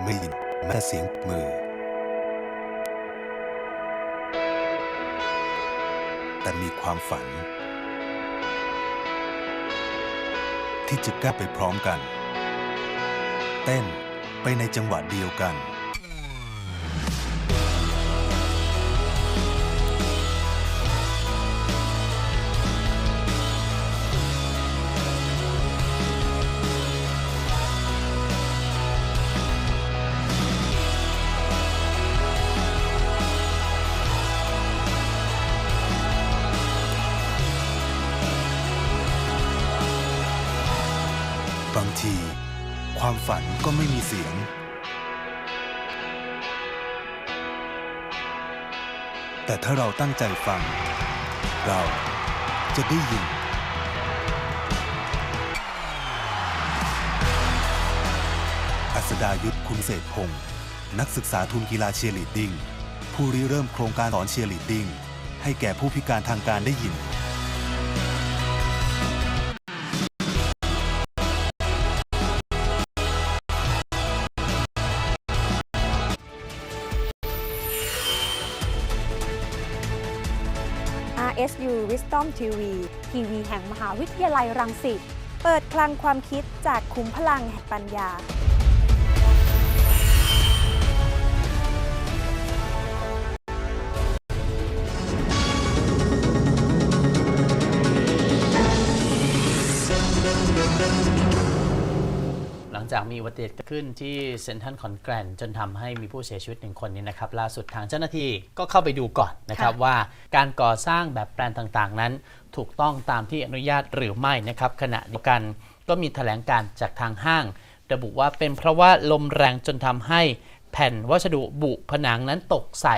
ไม่ยินแม่เสียงมือ แต่มีความฝัน ที่จะก้าวไปพร้อมกัน เต้นไปในจังหวะเดียวกันางที ความฝันก็ไม่มีเสียง แต่ถ้าเราตั้งใจฟัง เราจะได้ยิน อัสดายุทธคุณเศรษฐพงศ์นักศึกษาทุนกีฬาเชียร์ลีดดิ้ง ผู้ริเริ่มโครงการสอนเชียร์ลีดดิ้ง ให้แก่ผู้พิการทางการได้ยิน RSU Wisdom TV ทีวีแห่งมหาวิทยาลัยรังสิต เปิดคลังความคิดจากคุ้มพลังแห่งปัญญา จากมีอุบัติเหตุเกิดขึ้นที่เซนทรัลคอนแกรนจนทำให้มีผู้เสียชีวิตหนึ่งคนนี้นะครับล่าสุดทางเจ้าหน้าที่ก็เข้าไปดูก่อนนะครับค่ะว่าการก่อสร้างแบบแปลนต่างๆ นั้น ถูกต้องตามที่อนุญาตหรือไม่นะครับขณะเดียวกันก็มีแถลงการจากทางห้าง ระบุว่าเป็นเพราะว่าลมแรงจนทำให้แผ่นวัสดุบุผนังนั้นตกใส่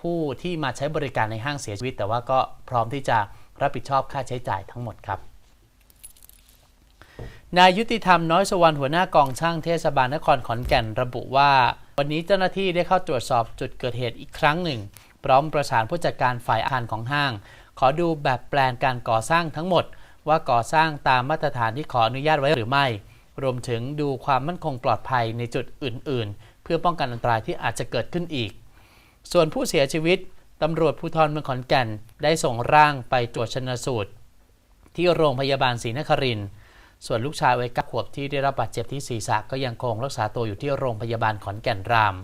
ผู้ที่มาใช้บริการในห้างเสียชีวิต แต่ว่าก็พร้อมที่จะรับผิดชอบค่าใช้จ่ายทั้งหมดครับ นายยุติธรรมน้อยสวรรณหัวหน้ากองช่างเทศบาลนครขอนแก่นระบุว่า วันนี้เจ้าหน้าที่ได้เข้าตรวจสอบจุดเกิดเหตุอีกครั้งหนึ่ง พร้อมประสานผู้จัดการฝ่ายอาคารของห้าง ขอดูแบบแปลนการก่อสร้างทั้งหมด ว่าก่อสร้างตามมาตรฐานที่ขออนุญาตไว้หรือไม่ รวมถึงดูความมั่นคงปลอดภัยในจุดอื่น ๆ เพื่อป้องกันอันตรายที่อาจจะเกิดขึ้นอีก ส่วนผู้เสียชีวิตตำรวจภูธรเมืองขอนแก่น ได้ส่งร่างไปตรวจชนสูตร ที่โรงพยาบาลศรีนครินทร์ ส่วนลูกชายวัยเก้าขวบที่ได้รับบาดเจ็บที่ศีรษะก็ยังคงรักษาตัวอยู่ที่โรงพยาบาลขอนแก่นราม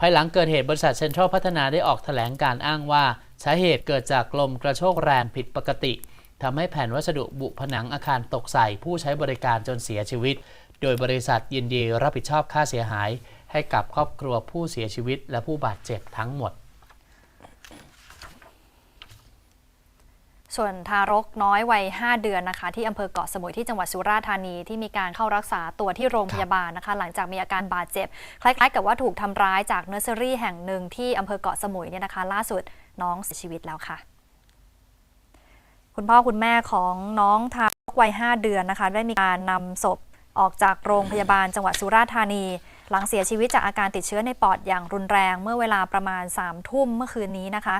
ภายหลังเกิดเหตุบริษัทเซ็นทรัลพัฒนาได้ออกแถลงการอ้างว่าสาเหตุเกิดจากลมกระโชกแรงผิดปกติทำให้แผ่นวัสดุบุผนังอาคารตกใส่ผู้ใช้บริการจนเสียชีวิต โดยบริษัทยินดีรับผิดชอบค่าเสียหาย ให้กับครอบครัวผู้เสียชีวิตและผู้บาดเจ็บทั้งหมด ส่วนทารกน้อยวัย 5 เดือนนะคะ ที่อำเภอเกาะสมุยที่จังหวัดสุราษฎร์ธานีที่มีการเข้ารักษาตัวที่โรงพยาบาลนะคะ หลังจากมีอาการบาดเจ็บ คล้ายๆ กับว่าถูกทำร้ายจากเนอร์เซอรี่แห่งหนึ่งที่อำเภอเกาะสมุยเนี่ยนะคะ ล่าสุดน้องเสียชีวิตแล้วค่ะ คุณพ่อคุณแม่ของน้องทารกวัย 5 เดือนนะคะ ได้มีการนำศพออกจากโรงพยาบาลจังหวัดสุราษฎร์ธานี หลังเสียชีวิตจากอาการติดเชื้อในปอดอย่างรุนแรงเมื่อเวลาประมาณ3ทุ่มเมื่อคืนนี้นะคะ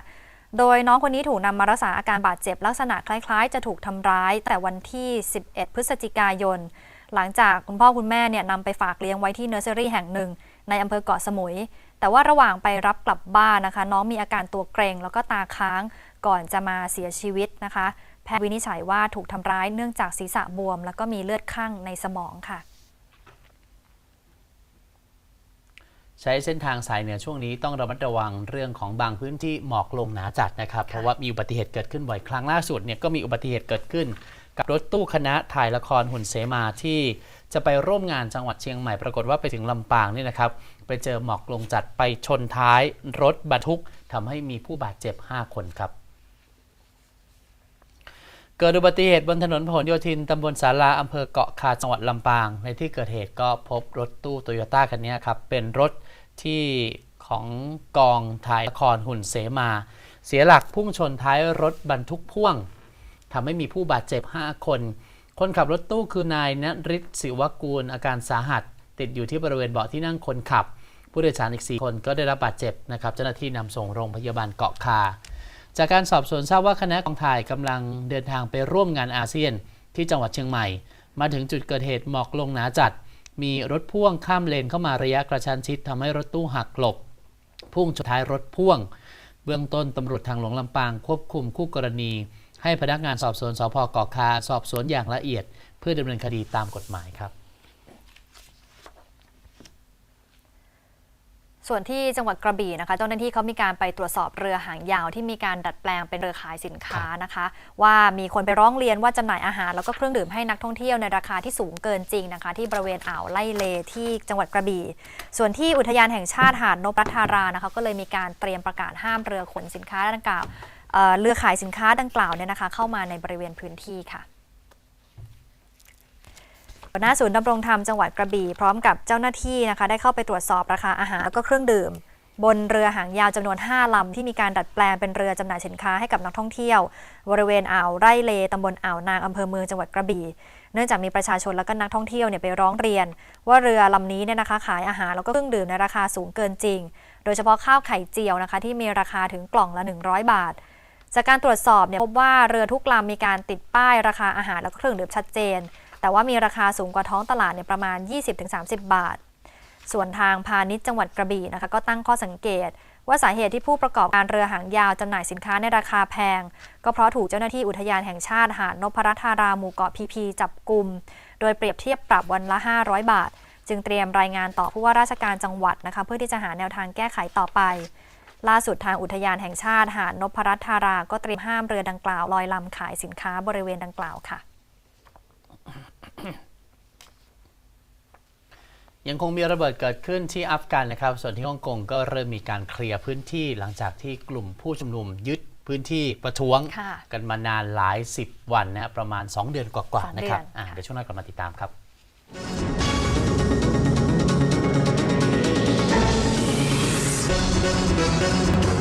โดยน้องคนนี้ถูกนำมารักษาอาการบาดเจ็บลักษณะคล้าย ๆ จะถูกทำร้ายแต่วันที่ 11 พฤศจิกายน หลังจากคุณพ่อคุณแม่เนี่ยนำไปฝากเลี้ยงไว้ที่เนอร์เซอรี่แห่งหนึ่ง ในอำเภอเกาะสมุย แต่ว่าระหว่างไปรับกลับบ้านนะคะ น้องมีอาการตัวเกร็งแล้วก็ตาค้างก่อนจะมาเสียชีวิตนะคะ แพทย์วินิจฉัยว่าถูกทำร้ายเนื่องจากศีรษะบวม แล้วก็มีเลือดข้างในสมองค่ะ ใช้เส้นทางสายเหนือช่วงนี้ต้องระมัดระวังเรื่องของบางพื้นที่หมอกลงหนาจัดนะครับ เพราะว่ามีอุบัติเหตุเกิดขึ้นบ่อยครั้งล่าสุดเนี่ยก็มีอุบัติเหตุเกิดขึ้น กับรถตู้คณะถ่ายละครหุ่นเสมาที่จะไปร่วมงานจังหวัดเชียงใหม่ปรากฏว่าไปถึงลำปางนี่นะครับไปเจอหมอกลงจัดไปชนท้ายรถบรรทุกทำให้มีผู้บาดเจ็บ 5 คนครับเกิดอุบัติเหตุบนถนนพหลโยธิน ตำบลสาราอำเภอเกาะคาจังหวัดลำปาง ในที่เกิดเหตุก็พบรถตู้โตโยต้าคันนี้ครับ เป็นรถ ที่ของกองถ่ายละครหุ่นเสมา เสียหลักพุ่งชนท้ายรถบรรทุกพ่วงทำให้มีผู้บาดเจ็บ 5 คน คนขับรถตู้คือนายณฤทธิ์ศิวกูล อาการสาหัส ติดอยู่ที่บริเวณเบาะที่นั่งคนขับ ผู้โดยสารอีก 4 คนก็ได้รับบาดเจ็บนะครับ เจ้าหน้าที่นำส่งโรงพยาบาลเกาะคา จากการสอบสวนทราบว่าคณะกองถ่ายกำลังเดินทางไปร่วมงานอาเซียนที่จังหวัดเชียงใหม่ มาถึงจุดเกิดเหตุหมอกลงหนาจัด มีรถพ่วงข้ามเลนเข้ามาระยะกระชั้นชิดทำให้รถตู้หักหลบ พุ่งชนท้ายรถพ่วง เบื้องต้นตำรวจทางหลวงลำปางควบคุมคู่กรณี ให้พนักงานสอบสวนสพเกาะคา สอบสวนอย่างละเอียด เพื่อดำเนินคดีตามกฎหมายครับ ส่วนที่จังหวัดกระบี่นะคะ เจ้าหน้าที่เขามีการไปตรวจสอบเรือหางยาวที่มีการดัดแปลงเป็นเรือขายสินค้านะคะ ว่ามีคนไปร้องเรียนว่าจำหน่ายอาหาร แล้วก็เครื่องดื่มให้นักท่องเที่ยวในราคาที่สูงเกินจริงนะคะ ที่บริเวณอ่าวไล่เลที่จังหวัดกระบี่ ส่วนที่อุทยานแห่งชาติหาดนพรัตนารานะคะก็เลยมีการเตรียมประกาศห้ามเรือขนสินค้าดังกล่าวเอ่อเรือขายสินค้าดังกล่าวเนี่ยนะคะ เข้ามาในบริเวณพื้นที่ค่ะ หัวหน้าศูนย์ดำรงธรรมจังหวัดกระบี่พร้อมกับเจ้าหน้าที่นะคะ ได้เข้าไปตรวจสอบราคาอาหารแล้วก็เครื่องดื่ม บนเรือหางยาวจำนวน 5 ลำ ที่มีการดัดแปลงเป็นเรือจำหน่ายสินค้าให้กับนักท่องเที่ยว บริเวณอ่าวไร่เลตำบลอ่าวนางอำเภอเมืองจังหวัดกระบี่ เนื่องจากมีประชาชนและก็นักท่องเที่ยวเนี่ยไปร้องเรียน ว่าเรือลำนี้เนี่ยนะคะขายอาหารแล้วก็เครื่องดื่มในราคาสูงเกินจริง โดยเฉพาะข้าวไข่เจียวนะคะ ที่มีราคาถึงกล่องละ 100 บาทจากการตรวจสอบเนี่ยพบว่าเรือทุกลำมีการติดป้ายราคาอาหารแล้วก็เครื่องดื่มชัดเจน แต่ว่ามีราคาสูงกว่าท้องตลาดเนี่ยประมาณ 20-30 บาท ส่วนทางพาณิชย์จังหวัดกระบี่นะคะก็ตั้งข้อสังเกต ว่าสาเหตุที่ผู้ประกอบการเรือหางยาวจำหน่ายสินค้าในราคาแพง ก็เพราะถูกเจ้าหน้าที่อุทยานแห่งชาติหาดนพรัตนาราหมู่เกาะพีพีจับกลุ่มโดยเปรียบเทียบปรับวันละ 500 บาท จึงเตรียมรายงานต่อผู้ว่าราชการจังหวัดนะคะเพื่อที่จะหาแนวทางแก้ไขต่อไปล่าสุดทางอุทยานแห่งชาติหาดนพรัตนารา ก็เตรียมห้ามเรือดังกล่าวลอยลำขายสินค้าบริเวณดังกล่าวค่ะ ยังคงมีระเบิดเกิดขึ้นที่อัฟกันนะครับ ส่วนที่ฮ่องกงก็เริ่มมีการเคลียร์พื้นที่หลังจากที่กลุ่มผู้ชุมนุมยึดพื้นที่ประท้วงค่ะกันมานานหลายสิบวันนะฮะประมาณ 2 เดือนกว่าสองๆนะครับเดือนอ่าค่ะเดี๋ยวช่วงหน้ากลับมาติดตามครับค